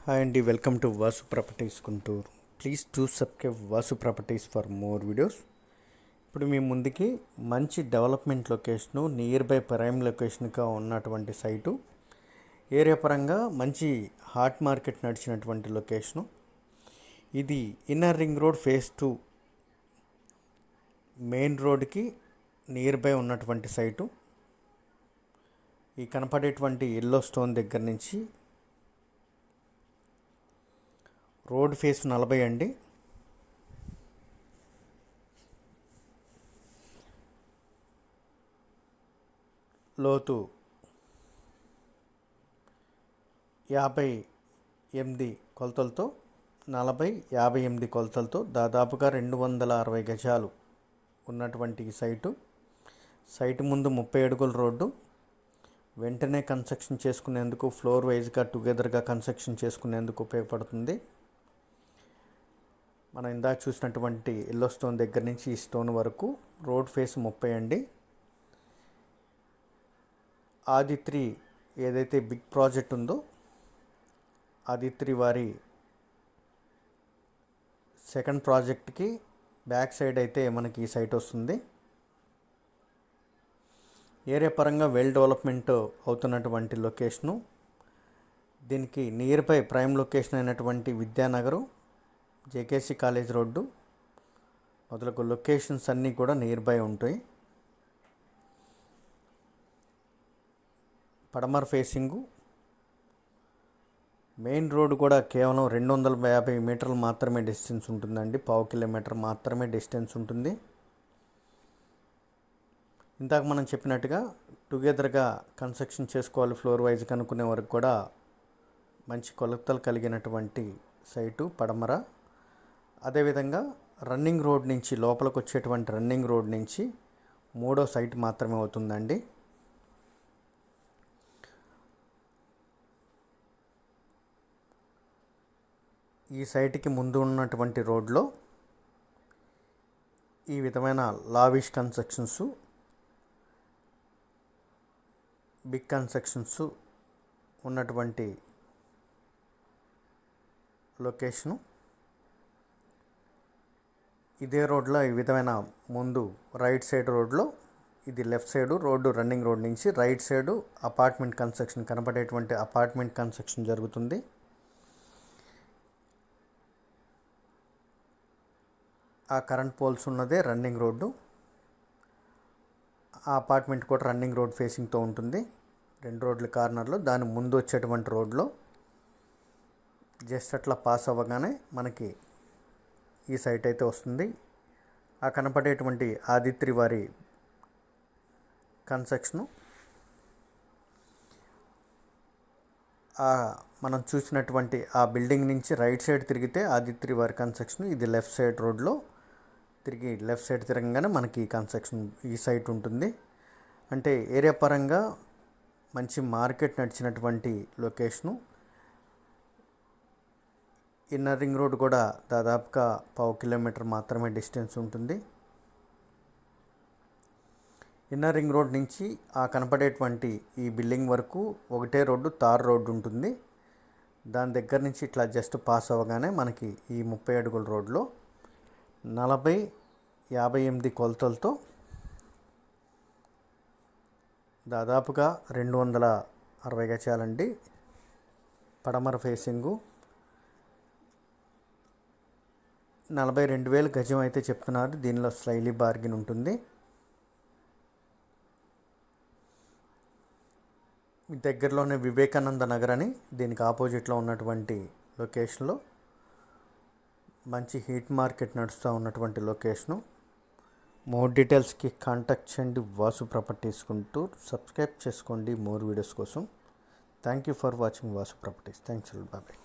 Hi అండి welcome to Vasu properties Guntur please to subscribe Vasu properties for more videos ఇప్పుడు మీ ముందుకి మంచి development location near by prime లొకేషన్గా ఉన్నటువంటి site area పరంగా మంచి హాట్ మార్కెట్ నడిచినటువంటి లొకేషను ఇది inner ring road phase two main రోడ్కి నియర్ బై ఉన్నటువంటి సైటు ఈ కనపడేటువంటి ఎల్లో స్టోన్ దగ్గర నుంచి రోడ్ ఫేస్ నలభై అండి. లోతు యాభై ఎనిమిది కొలతలతో నలభై యాభై ఎనిమిది కొలతలతో దాదాపుగా రెండు వందల అరవై గజాలు ఉన్నటువంటి ఈ సైటు. సైటు ముందు ముప్పై అడుగుల రోడ్డు. వెంటనే కన్స్ట్రక్షన్ చేసుకునేందుకు ఫ్లోర్ వైజ్గా టుగెదర్గా కన్స్ట్రక్షన్ చేసుకునేందుకు ఉపయోగపడుతుంది. మనం ఇందాక చూసినటువంటి ఎల్లో స్టోన్ దగ్గర నుంచి ఈ స్టోన్ వరకు రోడ్ ఫేస్ ముప్పై అండి. ఆదిత్రి ఏదైతే బిగ్ ప్రాజెక్ట్ ఉందో ఆదిత్రి వారి సెకండ్ ప్రాజెక్ట్కి బ్యాక్ సైడ్ అయితే మనకి ఈ సైట్ వస్తుంది. ఏరియా పరంగా వెల్ డెవలప్మెంట్ అవుతున్నటువంటి లొకేషను దీనికి నియర్ బై ప్రైమ్ లొకేషన్ అయినటువంటి విద్యానగరు జేకేసి కాలేజ్ రోడ్డు. మొదలకు లొకేషన్స్ అన్నీ కూడా నియర్ బై ఉంటాయి. పడమర్ ఫేసింగు. మెయిన్ రోడ్ కూడా కేవలం రెండు వందల యాభై మీటర్లు మాత్రమే డిస్టెన్స్ ఉంటుందండి. పావు కిలోమీటర్ మాత్రమే డిస్టెన్స్ ఉంటుంది. ఇందాక మనం చెప్పినట్టుగా టుగెదర్గా కన్స్ట్రక్షన్ చేసుకోవాలి ఫ్లోర్ వైజ్ కనుక్కునే వరకు కూడా మంచి కొలతలు కలిగినటువంటి సైటు పడమర. అదేవిధంగా రన్నింగ్ రోడ్ నుంచి లోపలికి వచ్చేటువంటి రన్నింగ్ రోడ్ నుంచి మూడో సైట్ మాత్రమే అవుతుందండి. ఈ సైట్కి ముందు ఉన్నటువంటి రోడ్లో ఈ విధమైన లావిష్ కన్స్ట్రక్షన్స్ బిగ్ కన్స్ట్రక్షన్స్ ఉన్నటువంటి లొకేషను ఇదే రోడ్లో ఈ విధమైన ముందు రైట్ సైడ్ రోడ్లో ఇది left side road running road నుంచి రైట్ సైడు అపార్ట్మెంట్ కన్స్ట్రక్షన్ కనపడేటువంటి అపార్ట్మెంట్ కన్స్ట్రక్షన్ జరుగుతుంది. ఆ కరెంట్ పోల్స్ ఉన్నదే రన్నింగ్ రోడ్డు. ఆ అపార్ట్మెంట్ కూడా రన్నింగ్ రోడ్ ఫేసింగ్తో ఉంటుంది. రెండు రోడ్ల కార్నర్లో దాని ముందు వచ్చేటువంటి రోడ్లో జస్ట్ అట్లా పాస్ అవ్వగానే మనకి ఈ సైట్ అయితే వస్తుంది. ఆ కనపడేటువంటి ఆదిత్రి వారి కన్స్ట్రక్షను మనం చూసినటువంటి ఆ బిల్డింగ్ నుంచి రైట్ సైడ్ తిరిగితే ఆదిత్రి వారి కన్స్ట్రక్షన్ ఇది లెఫ్ట్ సైడ్ రోడ్లో తిరిగి లెఫ్ట్ సైడ్ తిరగంగానే మనకి కన్స్ట్రక్షన్ ఈ సైట్ ఉంటుంది. అంటే ఏరియా పరంగా మంచి మార్కెట్ నడిచినటువంటి లొకేషను ఇన్నర్ రింగ్ రోడ్ కూడా దాదాపుగా పావు కిలోమీటర్ మాత్రమే డిస్టెన్స్ ఉంటుంది. ఇన్నర్ రింగ్ రోడ్ నుంచి ఆ కనపడేటువంటి ఈ బిల్డింగ్ వరకు ఒకటే రోడ్డు తార్ రోడ్డు ఉంటుంది. దాని దగ్గర నుంచి ఇట్లా జస్ట్ పాస్ అవ్వగానే మనకి ఈ ముప్పై అడుగుల రోడ్లో నలభై యాభై ఎనిమిది కొలతలతో దాదాపుగా రెండు వందల అరవై గజాలండి పడమర ఫేసింగు నలభై రెండు వేలు గజం అయితే చెప్తున్నారు. దీనిలో స్లైలీ బార్గిన్ ఉంటుంది. దగ్గరలోనే వివేకానంద నగర్ అని దీనికి ఆపోజిట్లో ఉన్నటువంటి లొకేషన్లో మంచి హీట్ మార్కెట్ నడుస్తూ ఉన్నటువంటి లొకేషను. మోర్ డీటెయిల్స్కి కాంటాక్ట్ చేయండి. వాసు ప్రాపర్టీస్ కుంటూ సబ్స్క్రైబ్ చేసుకోండి. మోర్ వీడియోస్ కోసం. Thank you for watching Vasu properties. Thanks బాబాయ్